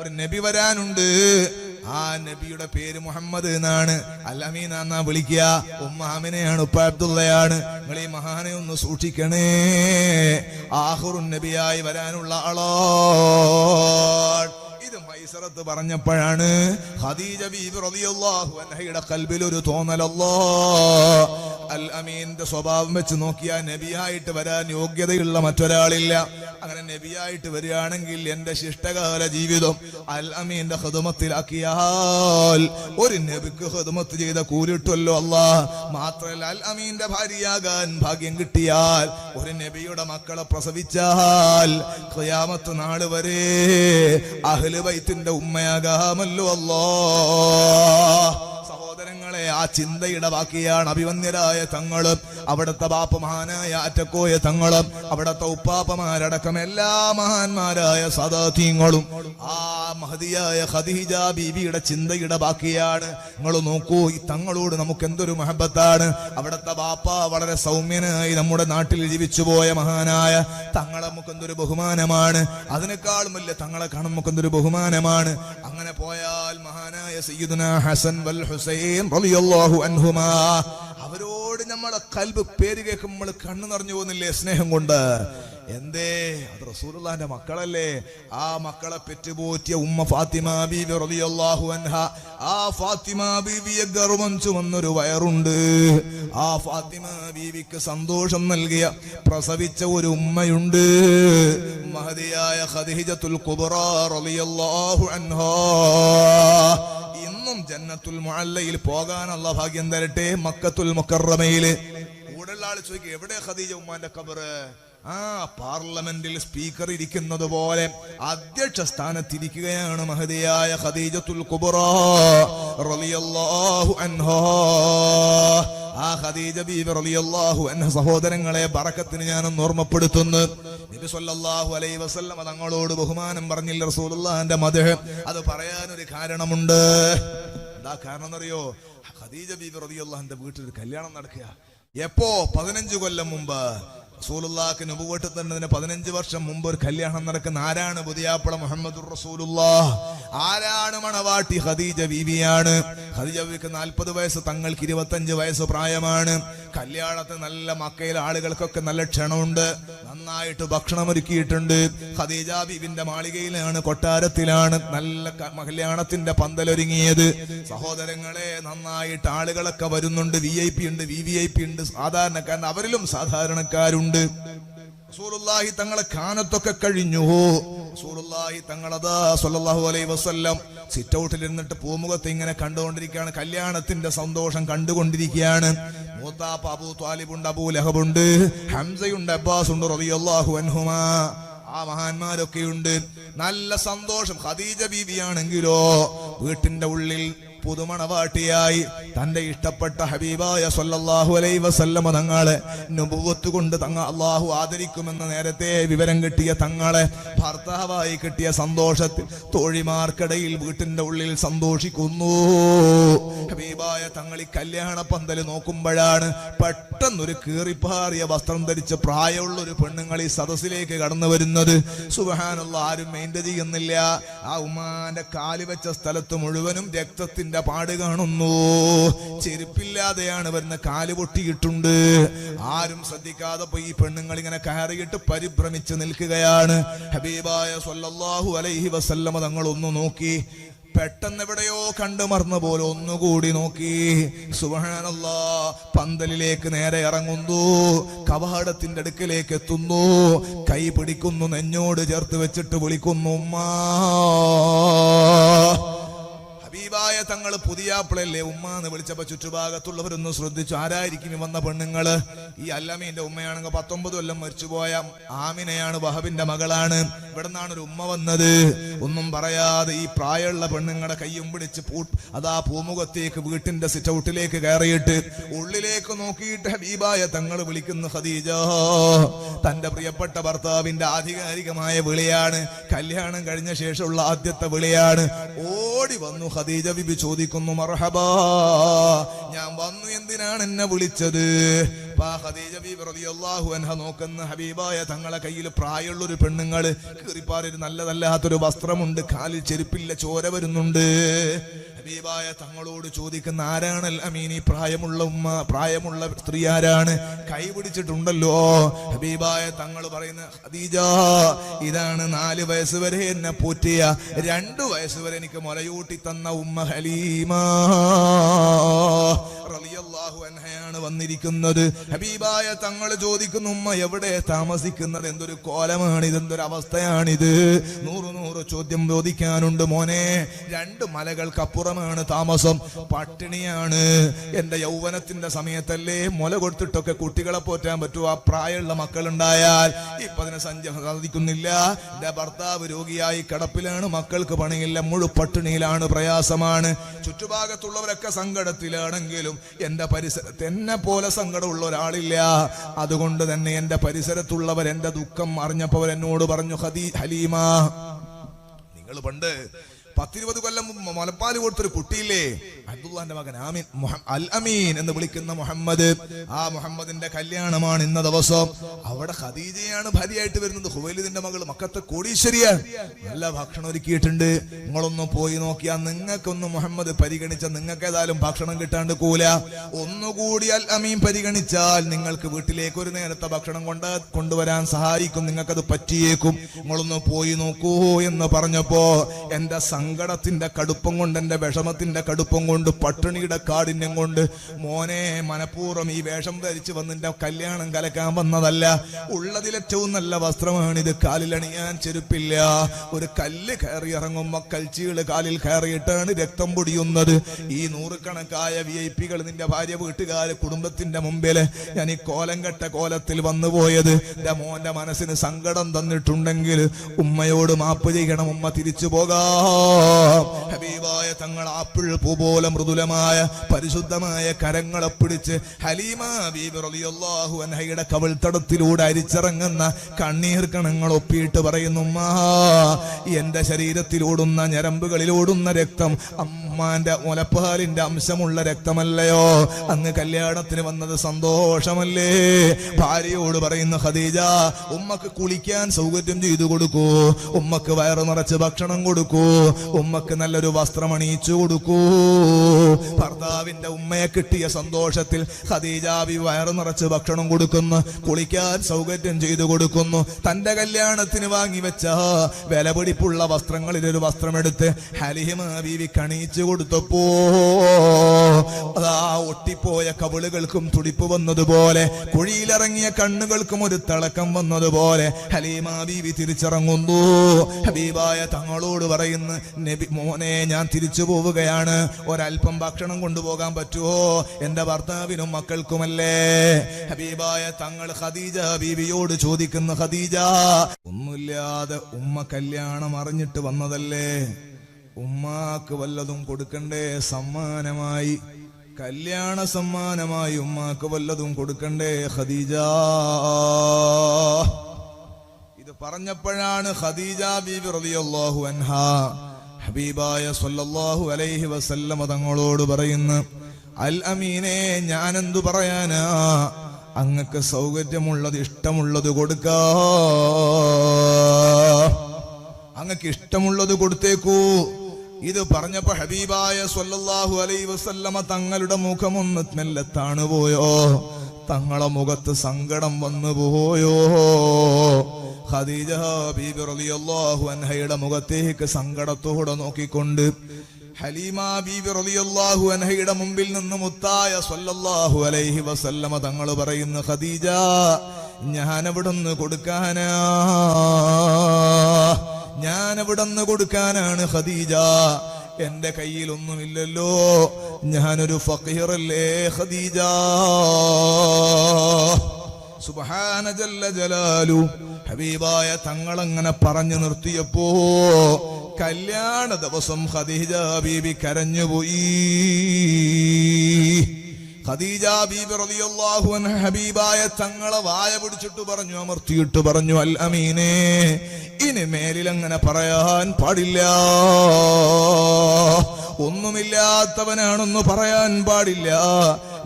ഒരു നബി വരാനുണ്ട്. ആ നബിയുടെ പേര് മുഹമ്മദ് എന്നാണ്. അല്ലമീൻ എന്നാ വിളിക്കുക. ഉമ്മാമിനെയാണ് ഉപ്പ അബ്ദുള്ളയാണ്. നിങ്ങൾ ഈ മഹാനെ ഒന്ന് സൂക്ഷിക്കണേ. ആഹുറുൻ നബിയായി വരാനുള്ള ആളോ ഇത് മൈസറത്ത് പറഞ്ഞപ്പോഴാണ് ഖദീജ റളിയല്ലാഹു അൻഹയുടെ കൽബിൽ ഒരു തോന്നലല്ലോ. അൽ അമീന്റെ സ്വഭാവം വെച്ച് നോക്കിയാൽ നബിയായിട്ട് വരാൻ യോഗ്യതയുള്ള മറ്റൊരാളില്ല. അങ്ങനെ നബിയായിട്ട് വരികയാണെങ്കിൽ എന്റെ ശിഷ്ടകാല ജീവിതം അൽ അമീന്റെ ഹൃദമത്തിലാക്കിയാൽ ഒരു നബിക്ക് ഹൃദമത്ത് ചെയ്ത കൂലിട്ടല്ലോ അല്ലാ മാത്രമല്ല അൽ അമീന്റെ ഭാര്യയാകാൻ ഭാഗ്യം കിട്ടിയാൽ ഒരു നബിയുടെ മക്കളെ പ്രസവിച്ചാൽ നാൾ വരെ അഹ്ലുബൈത്തിന്റെ ഉമ്മയാകാമല്ലോ അല്ലോ ആ ചിന്തയുടെ ബാക്കിയാണ് അഭിവന്യരായ തങ്ങളും അവിടുത്തെ ബാപ്പ മഹാനായ അറ്റക്കോയ തങ്ങളും അവിടുത്തെ ഉപ്പാപ്പമാരടക്കം എല്ലാ മഹാന്മാരായ സദാതീങ്ങളും. ആ മഹതിയായ ഖദീജ ബീബിയുടെ ചിന്തയുടെ ബാക്കിയാണ് നിങ്ങൾ നോക്കൂ ഈ തങ്ങളോട് നമുക്ക് എന്തൊരു മഹബത്താണ്. അവിടുത്തെ ബാപ്പ വളരെ സൗമ്യനായി നമ്മുടെ നാട്ടിൽ ജീവിച്ചു പോയ മഹാനായ തങ്ങളെ നമുക്ക് എന്തൊരു ബഹുമാനമാണ്. അതിനേക്കാളും വലിയ തങ്ങളെ കാണും നമുക്ക് എന്തൊരു ബഹുമാനമാണ്. അങ്ങനെ പോയാൽ മഹാനായ സയ്യിദുന ഹസൻ വൽ ഹുസൈൻ റളിയല്ലാഹു അൻഹുമാ. അവരോട് നമ്മളെ കൽബ് പേര് കേൾക്കുമ്പോൾ നമ്മൾ കണ്ണു നിറഞ്ഞു പോകുന്നില്ലേ സ്നേഹം കൊണ്ട്? എന്തേ? അത് റസൂലുള്ളാന്റെ മക്കളല്ലേ? ആ മക്കളെ പെറ്റുപോറ്റിയ ഉമ്മ ഫാത്തിമ ബീവി റളിയല്ലാഹു അൻഹ. ആ ഫാത്തിമ ബീവിയെ ഗർവം ചുമന്നൊരു വയറുണ്ട്. ആ ഫാത്തിമ ബീവിക്ക് സന്തോഷം നൽകിയ പ്രസവിച്ച ഒരു ഉമ്മയുണ്ട്. മഹതിയായ ഖദീജത്തുൽ കുബ്ര റളിയല്ലാഹു അൻഹാ. ഇന്നും ജന്നത്തുൽ മുഅല്ലയിൽ പോകാനുള്ള ഭാഗ്യം തരട്ടെ? മക്കത്തുൽ മുക്കറമയിൽ കൂടെയുള്ള ആൾ ചോദിക്കും എവിടെ ഖദീജ ഉമ്മാന്റെ കബറ് ആ പാർലമെന്റിൽ സ്പീക്കർ ഇരിക്കുന്നത് പോലെ അധ്യക്ഷ സ്ഥാനത്തിരിക്കുകയാണ് മഹതിയായ ഖദീജത്തുൽ റളിയല്ലാഹു അൻഹാ. ആ ഖദീജ ബീബി റളിയല്ലാഹു അൻഹ സഹോദരങ്ങളെ ബറക്കത്തിന് ഞാനൊന്ന് ഓർമ്മപ്പെടുത്തുന്നു. നബി അലൈഹി വസല്ലം തങ്ങളോട് ബഹുമാനം പറഞ്ഞില്ല റസൂലുള്ളാഹിന്റെ മദ്ഹ് അത് പറയാനൊരു കാരണമുണ്ട്. എന്താ കാരണം എന്നറിയോ ഖദീജ ബീബി റളിയല്ലാഹുവിന്റെ വീട്ടിൽ ഒരു കല്യാണം നടക്കുക. എപ്പോ? പതിനഞ്ച് കൊല്ലം മുമ്പ്. റസൂലുള്ളാഹിക്ക് നുപുവട്ട് തന്നതിന് പതിനഞ്ച് വർഷം മുമ്പ് ഒരു കല്യാണം നടക്കുന്ന ആരാണ് പുതിയാപ്പള മുഹമ്മദ് റസൂലുള്ളാഹ്? ആരാണ് മണവാട്ടി ഖദീജ ബീവിയാണ് ഖദീജ ബീവിക്ക് നാൽപ്പത് വയസ്സ് തങ്ങൾക്ക് ഇരുപത്തഞ്ച് വയസ്സ് പ്രായമാണ്. കല്യാണത്തിന് നല്ല മക്കയിലെ ആളുകൾക്കൊക്കെ നല്ല ക്ഷണമുണ്ട്. നന്നായിട്ട് ഭക്ഷണം ഒരുക്കിയിട്ടുണ്ട് ഖദീജ മാളികയിലാണ് കൊട്ടാരത്തിലാണ് നല്ല കല്യാണത്തിന്റെ പന്തലൊരുങ്ങിയത്. സഹോദരങ്ങളെ നന്നായിട്ട് ആളുകളൊക്കെ വരുന്നുണ്ട്. വി ഐ പി ഉണ്ട് വി വി ഐ പി ഉണ്ട്. സാധാരണക്കാരൻ അവരിലും സാധാരണക്കാരുണ്ട്. റസൂലുള്ളാഹി തങ്ങളെ കാനത്തൊക്കെ കഴിഞ്ഞു. റസൂലുള്ളാഹി തങ്ങളതാ സ്വല്ലല്ലാഹു അലൈഹി വസല്ലം. സിറ്റ് ഔട്ടിൽ ഇരുന്നിട്ട് പൂമുഖത്ത് ഇങ്ങനെ കണ്ടുകൊണ്ടിരിക്കുകയാണ്. കല്യാണത്തിന്റെ സന്തോഷം കണ്ടുകൊണ്ടിരിക്കുകയാണ്. മൂത്താപ്പ അബൂ താലിബുണ്ട് അബൂ ലഹബുണ്ട് ഹംസയുണ്ട് അബ്ബാസ് ഉണ്ട് റബിയല്ലാഹു അൻഹുമാ. ആ മഹാന്മാരൊക്കെയുണ്ട്. നല്ല സന്തോഷം. ഖദീജ ബീവിയാണെങ്കിലോ വീട്ടിന്റെ ഉള്ളിൽ പുതുമണവാട്ടിയായി തന്റെ ഇഷ്ടപ്പെട്ട ഹബീബായ സല്ലല്ലാഹു അലൈ വസല്ലമ തങ്ങളെ നുപുവത്ത് കൊണ്ട് തങ്ങ അള്ളാഹു ആദരിക്കുമെന്ന് നേരത്തെ വിവരം കിട്ടിയ തങ്ങളെ ഭർത്താവായി കിട്ടിയ സന്തോഷത്തിൽ തോഴിമാർക്കിടയിൽ വീട്ടിന്റെ ഉള്ളിൽ സന്തോഷിക്കുന്നു. ഹബീബായ തങ്ങൾ ഈ കല്യാണ പന്തൽ നോക്കുമ്പോഴാണ് പെട്ടെന്നൊരു കീറിപ്പാറിയ വസ്ത്രം ധരിച്ച് പ്രായമുള്ള ഒരു പെണ്ണുങ്ങൾ ഈ സദസ്സിലേക്ക് കടന്നു വരുന്നത്. സുബഹാനുള്ള ആരും മെയിന്റെ ചെയ്യുന്നില്ല. ആ ഉമാന്റെ കാലി വെച്ച സ്ഥലത്ത് മുഴുവനും രക്തത്തിന്റെ പാട് കാണുന്നു. ചെരുപ്പില്ലാതെയാണ് വരുന്ന കാൽ പൊട്ടിയിട്ടുണ്ട്. ആരും ശ്രദ്ധിക്കാതെ പോയി പെണ്ണുങ്ങൾ ഇങ്ങനെ കയറിയിട്ട് പരിഭ്രമിച്ച് നിൽക്കുകയാണ്. ഹബീബായ സൊല്ലാഹു അലൈഹി വസല്ലമ തങ്ങൾ ഒന്ന് നോക്കി. പെട്ടെന്ന് എവിടെയോ കണ്ടു മറന്ന പോലെ ഒന്നുകൂടി നോക്കി. സുഹാനല്ല പന്തലിലേക്ക് നേരെ ഇറങ്ങുന്നു. കവാടത്തിന്റെ അടുക്കിലേക്ക് എത്തുന്നു. കൈ പിടിക്കുന്നു നെഞ്ഞോട് ചേർത്ത് വെച്ചിട്ട് വിളിക്കുന്നു ഉമ്മാ. ഹബീബായ തങ്ങൾ പുതിയാപ്പിളല്ലേ ഉമ്മ എന്ന് വിളിച്ചപ്പോ ചുറ്റുഭാഗത്തുള്ളവരൊന്ന് ശ്രദ്ധിച്ചു. ആരായിരിക്കും വന്ന പെണ്ണുങ്ങൾ? ഈ അല്ലമീന്റെ ഉമ്മയാണെങ്കിൽ പത്തൊമ്പത് കൊല്ലം മരിച്ചുപോയ ആമിനയാണ് വഹബിന്റെ മകളാണ്. ഇവിടെ ഒരു ഉമ്മ വന്നത്. ഒന്നും പറയാതെ ഈ പ്രായമുള്ള പെണ്ണുങ്ങളുടെ കയ്യും പിടിച്ച് പൂ അതാ പൂമുഖത്തേക്ക് വീട്ടിന്റെ സിറ്റ് ഔട്ടിലേക്ക് കയറിയിട്ട് ഉള്ളിലേക്ക് നോക്കിയിട്ട് ഹബീബായ തങ്ങൾ വിളിക്കുന്നു ഖദീജ. തന്റെ പ്രിയപ്പെട്ട ഭർത്താവിന്റെ ആധികാരികമായ വിളിയാണ്. കല്യാണം കഴിഞ്ഞ ശേഷമുള്ള ആദ്യത്തെ വിളിയാണ്. ഓടി വന്നു ഖദീജ ബിബി ചോദിക്കുന്നു മർഹബാ ഞാൻ വന്നു എന്തിനാണ് എന്നെ വിളിച്ചത്? നോക്കുന്ന ഹബീബായ തങ്ങളെ കയ്യിൽ പ്രായമുള്ള ഒരു പെണ്ണുങ്ങൾ കീറിപ്പാറൊരു നല്ലതല്ലാത്തൊരു വസ്ത്രമുണ്ട് കാലിൽ ചെരുപ്പില്ല ചോര വരുന്നുണ്ട്. ഹബീബായ തങ്ങളോട് ചോദിക്കുന്ന ആരാണ് അമീൻ ഈ പ്രായമുള്ള ഉമ്മ പ്രായമുള്ള സ്ത്രീ ആരാണ്? കൈ പിടിച്ചിട്ടുണ്ടല്ലോ. ഹബീബായ തങ്ങൾ പറയുന്ന ഹദീജ ഇതാണ് നാല് വയസ്സ് വരെ എന്നെ പോറ്റിയ. രണ്ടു വയസ്സ് വരെ എനിക്ക് മുലയൂട്ടി തന്ന ഉമ്മ ഹലീമ. റളിയല്ലാഹു അൻഹയാണ് വന്നിരിക്കുന്നത്. ഹബീബായ തങ്ങൾ ചോദിക്കുന്നു ഉമ്മ എവിടെ താമസിക്കുന്നത്? എന്തൊരു കോലമാണ് ഇതെന്തൊരു അവസ്ഥയാണിത്? നൂറ് നൂറ് ചോദ്യം ചോദിക്കാനുണ്ട് മോനെ. രണ്ട് മലകൾക്കപ്പുറമാണ് താമസം. പട്ടിണിയാണ്. എന്റെ യൗവനത്തിന്റെ സമയത്തല്ലേ മുല കൊടുത്തിട്ടൊക്കെ കുട്ടികളെ പോറ്റാൻ പറ്റുമോ ആ പ്രായമുള്ള മക്കളുണ്ടായാൽ ഇപ്പൊ അതിനെ സഞ്ച സാധിക്കുന്നില്ല. ഭർത്താവ് രോഗിയായി കിടപ്പിലാണ്. മക്കൾക്ക് പണിയില്ല. മുഴു പട്ടിണിയിലാണ് പ്രയാസമാണ്. ചുറ്റുഭാഗത്തുള്ളവരൊക്കെ സങ്കടത്തിലാണെങ്കിലും എന്റെ പരിസരത്ത് എന്നെ പോലെ സങ്കടമുള്ള ഒരാളില്ല. അതുകൊണ്ട് തന്നെ എന്റെ പരിസരത്തുള്ളവർ എന്റെ ദുഃഖം അറിഞ്ഞപ്പോൾ എന്നോട് പറഞ്ഞു ഹദീ ഹലീമ നിങ്ങൾ പണ്ട് പത്തിരുപത് കൊല്ലം മുലപ്പാൽ കൊടുത്തൊരു കുട്ടിയില്ലേ. അബ്ദുള്ളാന്റെ മകൻ ആമീൻ. അൽ അമീൻ എന്ന് വിളിക്കുന്ന മുഹമ്മദ്. ആ മുഹമ്മദിന്റെ കല്യാണമാണ് ഇന്ന ദിവസം. അവിടെ ഖദീജയാണ് ഭാര്യയായിട്ട് വരുന്നത്. ഹുവൈലിദിന്റെ മകൾ മക്കത്തെ കോടീശ്വരിയാണ് നല്ല ഭക്ഷണം ഒരുക്കിയിട്ടുണ്ട്. നിങ്ങളൊന്നും പോയി നോക്കിയാ നിങ്ങൾക്കൊന്ന് മുഹമ്മദ് പരിഗണിച്ച നിങ്ങൾക്ക് ഏതായാലും ഭക്ഷണം കിട്ടാണ്ട് കൂല. ഒന്നുകൂടി അൽ അമീൻ പരിഗണിച്ചാൽ നിങ്ങൾക്ക് വീട്ടിലേക്ക് ഒരു നേരത്തെ ഭക്ഷണം കൊണ്ട് കൊണ്ടുവരാൻ സഹായിക്കും. നിങ്ങൾക്കത് പറ്റിയേക്കും. നിങ്ങളൊന്ന് പോയി നോക്കൂ എന്ന് പറഞ്ഞപ്പോ എന്റെ സങ്കടത്തിന്റെ കടുപ്പം കൊണ്ട് എന്റെ വിഷമത്തിന്റെ കടുപ്പം കൊണ്ട് പട്ടിണിയുടെ കാഠിന്യം കൊണ്ട് മോനെ മനഃപൂർവം ഈ വേഷം ധരിച്ചു വന്നിന്റെ കല്യാണം കലക്കാൻ വന്നതല്ല. ഉള്ളതിലേറ്റവും നല്ല വസ്ത്രമാണിത്. കാലിലണിയാൻ ചെരുപ്പില്ല. ഒരു കല്ല് കയറി ഇറങ്ങുമ്പോൾ കൽച്ചികൾ കാലിൽ കയറിയിട്ടാണ് രക്തം പൊടിയുന്നത്. ഈ നൂറുകണക്കായ വി ഐ പികൾ നിന്റെ ഭാര്യ വീട്ടുകാര് കുടുംബത്തിന്റെ മുമ്പിൽ ഞാൻ ഈ കോലം കെട്ട കോലത്തിൽ വന്നു പോയത്. എന്റെ മോന്റെ മനസ്സിന് സങ്കടം തന്നിട്ടുണ്ടെങ്കിൽ ഉമ്മയോട് മാപ്പ് ചെയ്യണം ഉമ്മ തിരിച്ചു പോകാം. ഹബീബായ തങ്ങൾ ആപ്പിൾ പൂ പോലെ മൃദുലമായ പരിശുദ്ധമായ കരങ്ങളെ പിടിച്ച് ഹലീമ ബീബി റളിയല്ലാഹു അൻഹയുടെ കവിൾത്തടത്തിലൂടെ അരിച്ചിറങ്ങുന്ന കണ്ണീർ കണങ്ങൾ ഒപ്പിയിട്ട് പറയുന്നു എന്റെ ശരീരത്തിലോടുന്ന ഞരമ്പുകളിലോടുന്ന രക്തം അമ്മാന്റെ മുലപ്പാലിന്റെ അംശമുള്ള രക്തമല്ലയോ? അങ്ങ് കല്യാണത്തിന് വന്നത് സന്തോഷമല്ലേ? ഭാര്യയോട് പറയുന്ന ഖദീജ ഉമ്മക്ക് കുളിക്കാൻ സൗകര്യം ചെയ്തു കൊടുക്കൂ. ഉമ്മക്ക് വയറു നിറച്ച് ഭക്ഷണം കൊടുക്കൂ. ഉമ്മക്ക് നല്ലൊരു വസ്ത്രം അണിയിച്ചു കൊടുക്കൂ. ഭർത്താവിന്റെ ഉമ്മയെ കിട്ടിയ സന്തോഷത്തിൽ ഖദീജാബി വയറു നിറച്ച് ഭക്ഷണം കൊടുക്കുന്നു കുളിക്കാൻ സൗകര്യം ചെയ്തു കൊടുക്കുന്നു. തന്റെ കല്യാണത്തിന് വാങ്ങി വെച്ച വിലപിടിപ്പുള്ള വസ്ത്രങ്ങളിൽ ഒരു വസ്ത്രമെടുത്ത് ഹലിഹിമ ബീവി കണിയിച്ചു കൊടുത്തപ്പോ അതാ ഒട്ടിപ്പോയ കവിളുകൾക്കും തുടിപ്പ് വന്നതുപോലെ കുഴിയിലിറങ്ങിയ കണ്ണുകൾക്കും ഒരു തിളക്കം വന്നതുപോലെ ഹലീമ ബീവി തിരിച്ചിറങ്ങുന്നു. ഹബീബായ തങ്ങളോട് പറയുന്നു നബി മോനെ ഞാൻ തിരിച്ചു പോവുകയാണ്. ഒരൽപ്പം ഭക്ഷണം കൊണ്ടുപോകാൻ പറ്റുമോ എന്റെ ഭർത്താവിനും മക്കൾക്കുമല്ലേ? ഹബീബായ തങ്ങൾ ഖദീജ ബീവിയോട് ചോദിക്കുന്നു ഖദീജ ഒന്നുമില്ലാതെ ഉമ്മ കല്യാണം അറിഞ്ഞിട്ട് വന്നതല്ലേ? ഉമ്മാക്ക് വല്ലതും കൊടുക്കണ്ടേ? സമ്മാനമായി കല്യാണ സമ്മാനമായി ഉമ്മാക്ക് വല്ലതും കൊടുക്കണ്ടേ ഖദീജ? ഇത് പറഞ്ഞപ്പോഴാണ് ഖദീജ ബീബി റളിയല്ലാഹു അൻഹ ഹബീബായ സല്ലല്ലാഹു അലൈഹി വസല്ലമ തങ്ങളോട് പറയുന്നു അൽ അമീനെ ഞാൻ എന്തു പറയാനാ? അങ്ങക്ക് സൗകര്യമുള്ളത് ഇഷ്ടമുള്ളത് കൊടുക്കാ. അങ്ങക്ക് ഇഷ്ടമുള്ളത് കൊടുത്തേക്കൂ. ഇത് പറഞ്ഞപ്പോ ഹബീബായ സല്ലല്ലാഹു അലൈഹി വസല്ലമ തങ്ങളുടെ മുഖമൊന്ന് മെല്ലെ താണുപോയോ? തങ്ങളെ മുഖത്ത് സങ്കടം വന്നു പോയോ ഖദീജ ബീബി റളിയല്ലാഹു അൻഹയുടെ മുഖത്തേക്ക് സങ്കടത്തോടെ നോക്കിക്കൊണ്ട് ഹലീമ ബീബി റളിയല്ലാഹു അൻഹയുടെ മുമ്പിൽ നിന്ന് മുത്തായ സല്ലല്ലാഹു അലൈഹി വസല്ലമ തങ്ങൾ പറയുന്നു ഖദീജ ഞാൻ അവിടുന്ന് കൊടുക്കാനാ ഞാൻ അവിടുന്ന് കൊടുക്കാനാണ് ഖദീജ. എന്റെ കയ്യിലൊന്നുമില്ലല്ലോ ഞാനൊരു ഫക്കീറല്ലേ ഖദീജ. സുബ്ഹാന ജല്ല. ജലാലു ഹബീബായ തങ്ങളങ്ങനെ പറഞ്ഞു നിർത്തിയപ്പോ കല്യാണ ദിവസം ഖദീജ ബീബി കരഞ്ഞുപോയി ഖദീജ ബീബി റളിയല്ലാഹു അൻഹ ഹബീബായ തങ്ങളെ വായ പിടിച്ചിട്ട് പറഞ്ഞു അമർത്തിയിട്ട് പറഞ്ഞു അൽ അമീനെ ഇനി മേലിൽ അങ്ങനെ പറയാൻ പാടില്ല. ഒന്നുമില്ലാത്തവനാണെന്ന് പറയാൻ പാടില്ല.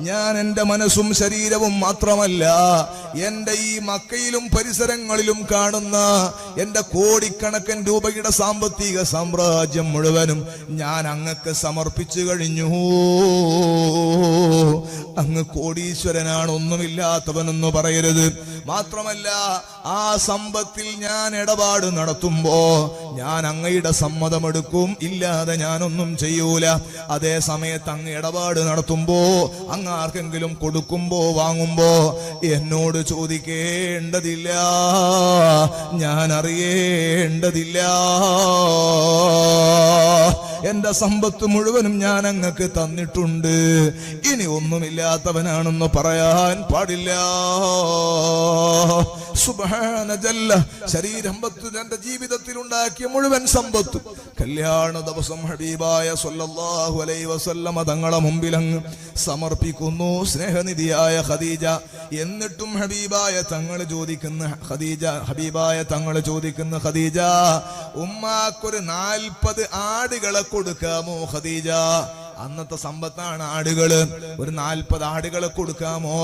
ഞാൻ എന്റെ മനസ്സും ശരീരവും മാത്രമല്ല എന്റെ ഈ മക്കയിലും പരിസരങ്ങളിലും കാണുന്ന എന്റെ കോടിക്കണക്കൻ രൂപയുടെ സാമ്പത്തിക സാമ്രാജ്യം മുഴുവനും ഞാൻ അങ്ങക്ക് സമർപ്പിച്ചു കഴിഞ്ഞു. അങ്ങ് കോടീശ്വരനാണ് ഒന്നുമില്ലാത്തവനെന്ന് പറയരുത്. മാത്രമല്ല ആ സമ്പത്തിൽ ഞാൻ ഇടപാട് നടത്തുമ്പോ ഞാൻ അങ്ങയുടെ സമ്മതമെടുക്കും ഇല്ലാതെ ഞാനൊന്നും ചെയ്യൂല. അതേ സമയത്ത് അങ്ങ് ഇടപാട് നടത്തുമ്പോ അങ്ങ് ആർക്കെങ്കിലും കൊടുക്കുമ്പോ വാങ്ങുമ്പോ എന്നോട് ചോദിക്കേണ്ടതില്ല. ഞാൻ അറിയേണ്ടതില്ല എന്റെ സമ്പത്ത് മുഴുവനും ഞാൻ അങ്ങക്ക് തന്നിട്ടുണ്ട്. ഇനി ഒന്നുമില്ലാത്തവനാണെന്ന് പറയാൻ പാടില്ല. സുബ്ഹാന ജല്ല. ശരീരം പത്ത് എന്റെ ജീവിതത്തിൽ ഉണ്ടാക്കിയ മുഴുവൻ സമ്പത്തും. കല്യാണ ദിവസം ഹബീബായ സല്ലല്ലാഹു അലൈഹി വസല്ലമ തങ്ങളെ മുമ്പിൽ അങ്ങ് സമർപ്പിക്കുന്നു. സ്നേഹനിധിയായ ഖദീജ. എന്നിട്ടും ഹബീബായ തങ്ങൾ ചോദിക്കുന്ന ഖദീജ ഹബീബായ തങ്ങൾ ചോദിക്കുന്ന ഖദീജ ഉമ്മാക്കൊരു നാൽപ്പത് ആടുകളെ കൊടുക്കാമോ ഖദീജ? അന്നത്തെ സമ്പത്താണ് ആടുകൾ. ഒരു നാൽപ്പത് ആടുകളെ കൊടുക്കാമോ?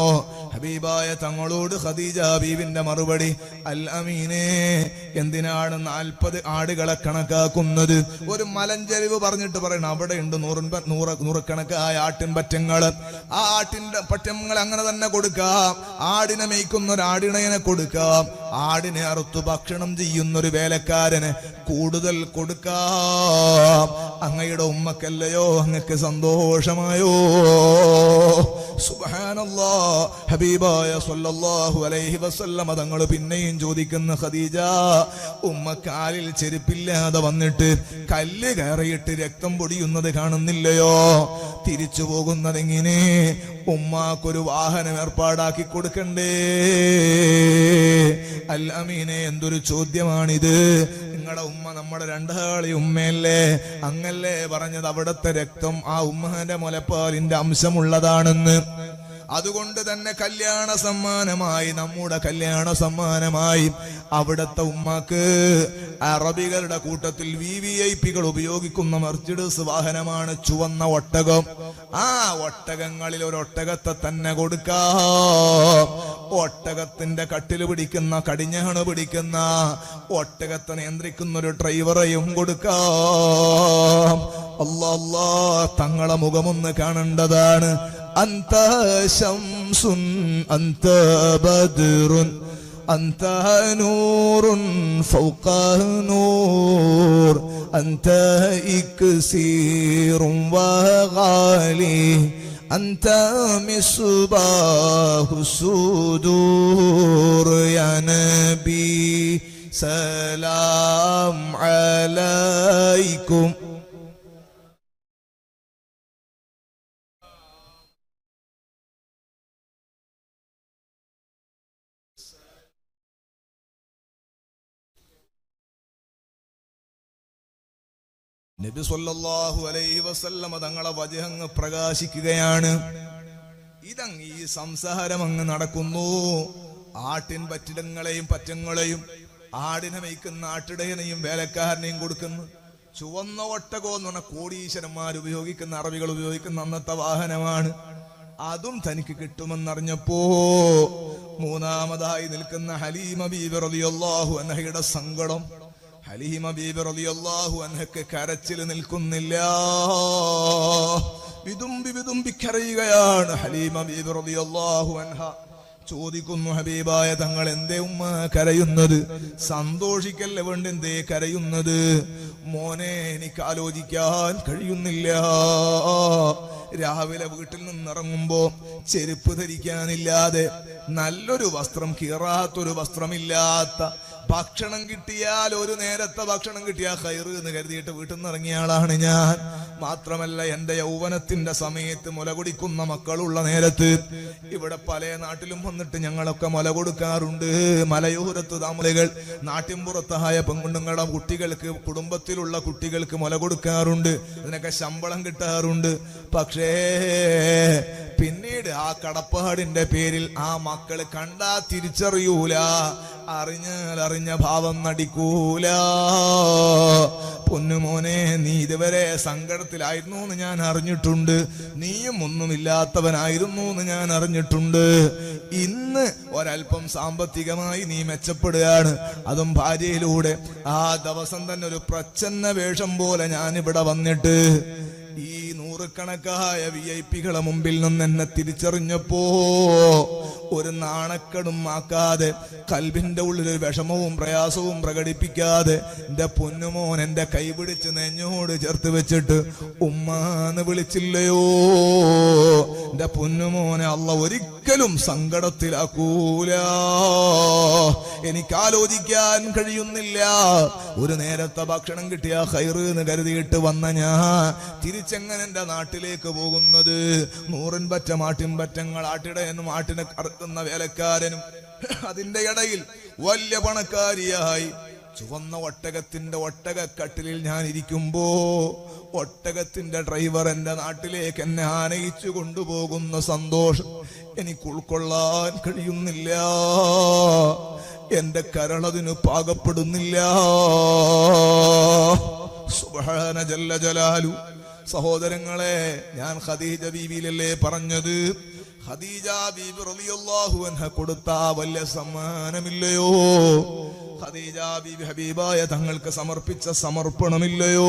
ഹബീബായ തങ്ങളോട് ഖദീജ ഹബീബിന്റെ മറുപടി അൽ അമീനേ എന്തിനാണ് നാൽപ്പത് ആടുകളെ കണക്കാക്കുന്നത്? ഒരു മലഞ്ചെരിവ് പറഞ്ഞിട്ട് പറയണം അവിടെ ഉണ്ട് നൂറിൻ നൂറ നൂറക്കണക്കായ ആട്ടിൻ പറ്റങ്ങൾ. ആ ആട്ടിൻ പറ്റങ്ങൾ അങ്ങനെ തന്നെ കൊടുക്കാം. ആടിനെ മേയ്ക്കുന്ന ഒരു ആടിണയനെ കൊടുക്കാം. ആടിനെ അറുത്തു ഭക്ഷണം ചെയ്യുന്ന ഒരു വേലക്കാരന് കൂടുതൽ കൊടുക്കാം. അങ്ങയുടെ ഉമ്മക്കല്ലയോ? അങ്ങക്ക് സന്തോഷമായോ? സുബാനല്ലോ ഹബീബായ സല്ലല്ലാഹു അലൈഹി വസല്ലമ തങ്ങൾ പിന്നെയും ചോദിക്കുന്ന ഖദീജ ഉമ്മ കാലിൽ ചെരുപ്പില്ലാതെ വന്നിട്ട് കല്ല് കയറിയിട്ട് രക്തം പൊടിയുന്നത് കാണുന്നില്ലയോ? തിരിച്ചു പോകുന്നതെങ്ങനെ? ഉമ്മാക്കൊരു വാഹനം ഏർപ്പാടാക്കി കൊടുക്കണ്ടേ? അൽ അമീനെ എന്തൊരു ചോദ്യമാണിത്? നിങ്ങളുടെ ഉമ്മ നമ്മുടെ രണ്ടാളി ഉമ്മയല്ലേ? അങ്ങല്ലേ പറഞ്ഞത് അവിടത്തെ രക്തം ആ ഉമ്മന്റെ മുലപ്പാലിന്റെ അംശമുള്ളതാണെന്ന്. അതുകൊണ്ട് തന്നെ കല്യാണ സമ്മാനമായി നമ്മുടെ കല്യാണ സമ്മാനമായി അവിടുത്തെ ഉമ്മക്ക് അറബികളുടെ കൂട്ടത്തിൽ വി വി ഐ പികൾ ഉപയോഗിക്കുന്ന മെർച്ചിഡസ് വാഹനമാണ് ചുവന്ന ഒട്ടകം. ആ ഒട്ടകങ്ങളിൽ ഒരു ഒട്ടകത്തെ തന്നെ കൊടുക്കാം. ഒട്ടകത്തിന്റെ കട്ടിൽ പിടിക്കുന്ന കടിഞ്ഞാണ് പിടിക്കുന്ന ഒട്ടകത്തെ നിയന്ത്രിക്കുന്ന ഒരു ഡ്രൈവറെയും കൊടുക്കാം. അല്ലാ അല്ലാ തങ്ങളെ മുഖമൊന്ന് കാണേണ്ടതാണ്. أنت شمس أنت بدر أنت نور فوق نور أنت إكسير وغالي أنت مصباح الصدور. يا نبي سلام عليكم. നബി സല്ലല്ലാഹു അലൈഹി വസല്ലമ തങ്ങളെ വജഹങ്ങ് പ്രകാശിക്കുകയാണ്. ഇതങ്ങ് ഈ സംസാരം അങ്ങ് നടക്കുന്നു. ആട്ടിൻ പറ്റിടങ്ങളെയും പറ്റങ്ങളെയും ആടിനെ മേയ്ക്കുന്ന ആട്ടിടയനെയും വേലക്കാരനെയും കൊടുക്കുന്നു. ചുവന്ന ഒട്ടകോ എന്ന് പറഞ്ഞ കോടീശ്വരന്മാർ ഉപയോഗിക്കുന്ന അറബികൾ ഉപയോഗിക്കുന്ന അന്നത്തെ വാഹനമാണ്. അതും തനിക്ക് കിട്ടുമെന്നറിഞ്ഞപ്പോ മൂന്നാമതായി നിൽക്കുന്ന ഹലീമ റളിയല്ലാഹു അൻഹയുടെ സങ്കടം ഹലീമ ബീബി റളിയല്ലാഹു അൻഹക്ക് കരച്ചിൽ നിൽക്കുന്നില്ല. വിതുമ്പി വിതുമ്പിക്കറിയുകയാണ് ഹലീമ ബീബി റളിയല്ലാഹു അൻഹ. ചോദിക്കുന്നു ഹബീബായ തങ്ങൾ എന്തേ ഉമ്മ കരയുന്നത്? സന്തോഷിക്കല്ല വേണ്ട എന്തേ കരയുന്നത്? മോനെ എനിക്ക് ആലോചിക്കാൻ കഴിയുന്നില്ല. രാവിലെ വീട്ടിൽ നിന്നിറങ്ങുമ്പോ ചെരുപ്പ് ധരിക്കാനില്ലാതെ നല്ലൊരു വസ്ത്രം കീറാത്തൊരു വസ്ത്രമില്ലാത്ത ഭക്ഷണം കിട്ടിയാൽ ഒരു നേരത്തെ ഭക്ഷണം കിട്ടിയാൽ കയറ് എന്ന് കരുതിയിട്ട് വീട്ടിൽ നിന്ന് ഇറങ്ങിയ ആളാണ് ഞാൻ. മാത്രമല്ല എന്റെ യൗവനത്തിന്റെ സമയത്ത് മുല കുടിക്കുന്ന മക്കളുള്ള നേരത്ത് ഇവിടെ പല നാട്ടിലും വന്നിട്ട് ഞങ്ങളൊക്കെ മുല കൊടുക്കാറുണ്ട്. മലയോരത്ത് താമലകൾ നാട്ടിൻപുറത്തായ പെൺകുണ്ടുങ്ങളുടെ കുട്ടികൾക്ക് കുടുംബത്തിലുള്ള കുട്ടികൾക്ക് മുല കൊടുക്കാറുണ്ട്. അതിനൊക്കെ ശമ്പളം കിട്ടാറുണ്ട്. പക്ഷേ പിന്നീട് ആ കടപ്പാടിന്റെ പേരിൽ ആ മക്കൾ കണ്ടാ തിരിച്ചറിയൂല. അറിഞ്ഞാൽ അറിഞ്ഞ ഭാവം നടിക്കൂല. പൊന്നുമോനെ നീ ഇതുവരെ സങ്കടത്തിലായിരുന്നു എന്ന് ഞാൻ അറിഞ്ഞിട്ടുണ്ട്. നീയും ഒന്നുമില്ലാത്തവനായിരുന്നു എന്ന് ഞാൻ അറിഞ്ഞിട്ടുണ്ട്. ഇന്ന് ഒരല്പം സാമ്പത്തികമായി നീ മെച്ചപ്പെടുകയാണ്. അതും ഭാര്യയിലൂടെ. ആ ദിവസം തന്നെ ഒരു പ്രച്ഛന്ന വേഷം പോലെ ഞാനിവിടെ വന്നിട്ട് നൂറുകണക്കായ വി ഐ പികളെ മുമ്പിൽ നിന്ന് എന്നെ തിരിച്ചറിഞ്ഞപ്പോ ഒരു നാണക്കടും ആക്കാതെ കൽബിന്റെ ഉള്ളിൽ വിഷമവും പ്രയാസവും പ്രകടിപ്പിക്കാതെ എന്റെ പൊന്നുമോൻ എന്റെ കൈപിടിച്ച് നെഞ്ഞോട് ചേർത്ത് വെച്ചിട്ട് ഉമ്മാന്ന് വിളിച്ചില്ലയോ? എന്റെ പൊന്നുമോനെ അല്ല ഒരിക്കലും സങ്കടത്തിലാക്കൂല. എനിക്ക് ആലോചിക്കാൻ കഴിയുന്നില്ല. ഒരു നേരത്തെ ഭക്ഷണം കിട്ടിയ ഹൈറ് എന്ന് കരുതിയിട്ട് വന്ന ഞാൻ തിരിച്ചെങ്ങനെ എന്റെ നാട്ടിലേക്ക് പോകുന്നത്? നൂറിൻ പറ്റ മാട്ടിൻ പറ്റങ്ങൾ ആട്ടിടയനും ആട്ടിനെ കറക്കുന്ന വേലക്കാരനും അതിന്റെ ഇടയിൽ വലിയ പണക്കാരിയായി. ചുവന്ന ഒട്ടകത്തിന്റെ ഒട്ടകക്കട്ടിലിൽ ഞാൻ ഇരിക്കുമ്പോ ഒട്ടകത്തിന്റെ ഡ്രൈവർ എന്റെ നാട്ടിലേക്ക് എന്നെ ആനയിച്ചു കൊണ്ടുപോകുന്ന സന്തോഷം എനിക്ക് ഉൾക്കൊള്ളാൻ കഴിയുന്നില്ല. എന്റെ കരളതിന് പാകപ്പെടുന്നില്ല. സുബ്ഹാന ജല്ല ജലാലു. സഹോദരങ്ങളെ ഞാൻ ഖദീജ ബീവിയിലല്ലേ പറഞ്ഞത്? ഖദീജ ബീബി റളിയല്ലാഹു അൻഹ കൊടുത്ത വലിയ സമ്മാനമില്ലയോ? ഹബീബായ തങ്ങൾക്ക് സമർപ്പിച്ച സമർപ്പണമില്ലയോ?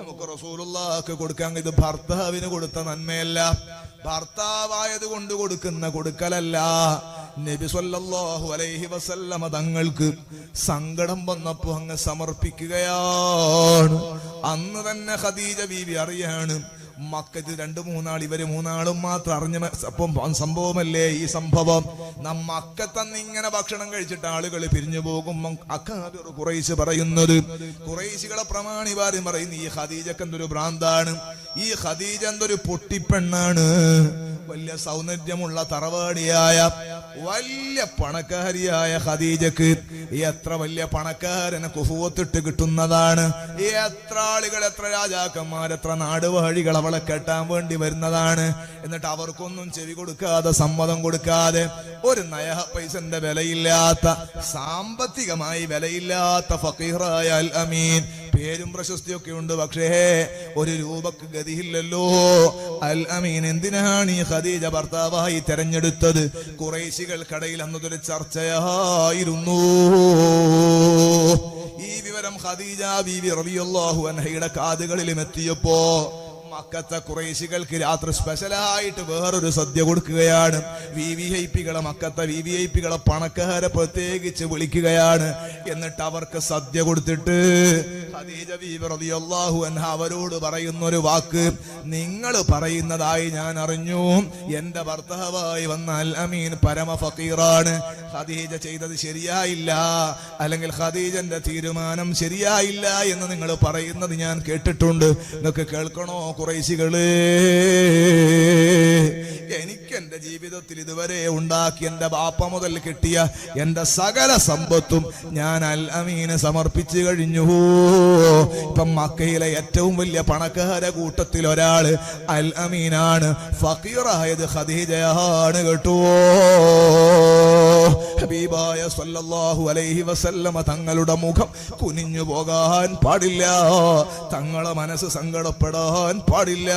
നമുക്ക് റസൂലുള്ളാക്ക് കൊടുക്കാൻ ഇത് ഭർത്താവിന് കൊടുത്ത നന്മയല്ല. ഭർത്താവായത് കൊണ്ട് കൊടുക്കുന്ന കൊടുക്കലല്ല. നബി സല്ലല്ലാഹു അലൈഹി വസല്ലമ തങ്ങൾക്ക് സങ്കടം വന്നപ്പോ അങ്ങ് സമർപ്പിക്കുകയാണ്. അന്ന് തന്നെ ഖദീജ ബീവി അറിയാണ് മക്കത്ത് രണ്ട് മൂന്നാൾ ഇവർ മൂന്നാളും മാത്രം അറിഞ്ഞ അപ്പം സംഭവമല്ലേ ഈ സംഭവം? നമ്മക്കത്തന്നെ മക്കത്തന്ന് ഇങ്ങനെ ഭക്ഷണം കഴിച്ചിട്ട് ആളുകൾ പിരിഞ്ഞു പോകും. അക്കാബിർ കുറേശ് പറയുന്നത്. കുറേശികളെ പ്രമാണിവാരും പറയുന്നു ഈ ഖദീജക്ക് എന്തൊരു ഭ്രാന്താണ്? ഈ ഖദീജ എന്തൊരു പൊട്ടിപ്പെണ്ണാണ്? വലിയ സൗന്ദര്യമുള്ള തറവാടിയായ വലിയ പണക്കാരിയായ ഖദീജക്ക് എത്ര വലിയ പണക്കാരനെ കുഫുവത്തിട്ട് കിട്ടുന്നതാണ്? എത്ര ആളുകൾ എത്ര രാജാക്കന്മാർ എത്ര നാടുവാഴികൾ അവളെ കെട്ടാൻ വേണ്ടി വരുന്നതാണ്. എന്നിട്ട് അവർക്കൊന്നും ചെവി കൊടുക്കാതെ സമ്മതം കൊടുക്കാതെ ഒരു നയ പൈസന്റെ വിലയില്ലാത്ത സാമ്പത്തികമായി വിലയില്ലാത്ത ഫക്കീറായ അൽ അമീൻ. പേരും പ്രശസ്തിയൊക്കെ ഉണ്ട് പക്ഷേ ഒരു രൂപക്ക് ഗതിയില്ലല്ലോ. അൽ അമീൻ എന്തിനാണ് ഈ ഖദീജ ഭർത്താവായി തെരഞ്ഞെടുത്തത്? കുറേശികൾ കടയിൽ അന്നതൊരു ചർച്ചയായിരുന്നു. ഈ വിവരം ഖദീജ ബീവി റളിയല്ലാഹു അൻഹയുടെ കാതുകളിലും എത്തിയപ്പോ മക്കത്തെ കുറേശികൾക്ക് രാത്രി സ്പെഷ്യലായിട്ട് വേറൊരു സദ്യ കൊടുക്കുകയാണ്. വി വി ഐ പികളെ മക്കത്തെ വി വി ഐ പികളെ പണക്കാരെ പ്രത്യേകിച്ച് വിളിക്കുകയാണ്. എന്നിട്ട് അവർക്ക് സദ്യ കൊടുത്തിട്ട് അവരോട് പറയുന്ന ഒരു വാക്ക്. നിങ്ങൾ പറയുന്നതായി ഞാൻ അറിഞ്ഞു. എന്റെ ഭർത്താവായി വന്ന അൽ അമീൻ പരമ ഫക്കീറാണ് ഖദീജ ചെയ്തത് ശരിയായില്ല. അല്ലെങ്കിൽ ഖദീജന്റെ തീരുമാനം ശരിയായില്ല എന്ന് നിങ്ങൾ പറയുന്നത് ഞാൻ കേട്ടിട്ടുണ്ട്. നിങ്ങൾക്ക് കേൾക്കണോ കുറേശികൾ എനിക്ക് എന്റെ ജീവിതത്തിൽ ഇതുവരെ ഉണ്ടാക്കി എന്റെ ബാപ്പ മുതൽ കിട്ടിയ എന്റെ സകല സമ്പത്തും ഞാൻ അൽ അമീനെ സമർപ്പിച്ചു കഴിഞ്ഞു. ഇപ്പം മക്കയിലെ ഏറ്റവും വലിയ പണക്കാര കൂട്ടത്തിൽ ഒരാൾ അൽ അമീനാണ്. ഫക്കീറായത് ഖദീജയാണ് കേട്ടോ. ഹബീബായ സല്ലല്ലാഹു അലൈഹി വസല്ലമ തങ്ങളുടെ മുഖം കുനിഞ്ഞു പോകാൻ പാടില്ല. തങ്ങളെ മനസ്സ് സങ്കടപ്പെടാൻ പാടില്ല.